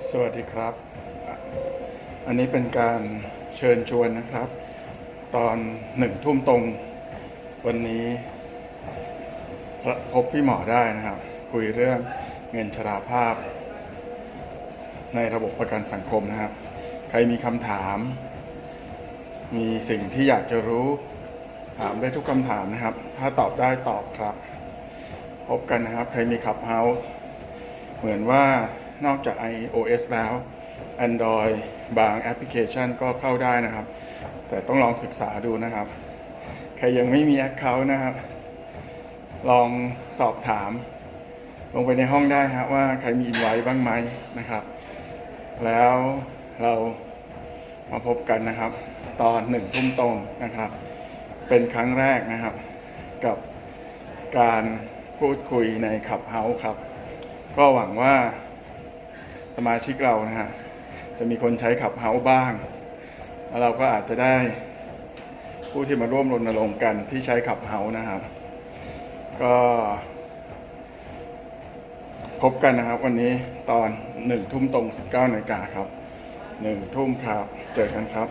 สวัสดีครับ อันนี้เป็นการเชิญชวนนะครับ ตอนหนึ่งทุ่มตรง วันนี้พบพี่หมอได้นะครับ คุยเรื่องเงินชราภาพ ในระบบประกันสังคมนะครับ ใครมีคำถาม มีสิ่งที่อยากจะรู้ถามได้ทุกคำถามนะครับ ถ้าตอบได้ตอบครับ พบกันนะครับ ใครมีขับเฮาส์เหมือนว่า นอกจาก iOS แล้ว Android บางแอปพลิเคชันก็เข้าได้นะครับ แต่ต้องลองศึกษาดูนะครับ ใครยังไม่มี Account นะครับ ลองสอบถาม ลงไปในห้องได้ฮะว่าใครมีอินไว้บ้างไหมนะครับ แล้วเรามาพบกันนะครับ ตอนหนึ่งทุ่มตรงนะครับ เป็นครั้งแรกนะครับกับการพูดคุยในขับเฮาส์ครับ ก็หวังว่า สมาชิกเรานะฮะจะมีคนใช้ขับเฮาบ้าง แล้วเราก็อาจจะได้ผู้ที่มาร่วมรณรงค์กันที่ใช้ขับเฮานะครับ ก็พบกันนะครับวันนี้ตอนหนึ่งทุ่มตรง 19นาฬิกาครับหนึ่งทุ่มครับ เจอกันครับ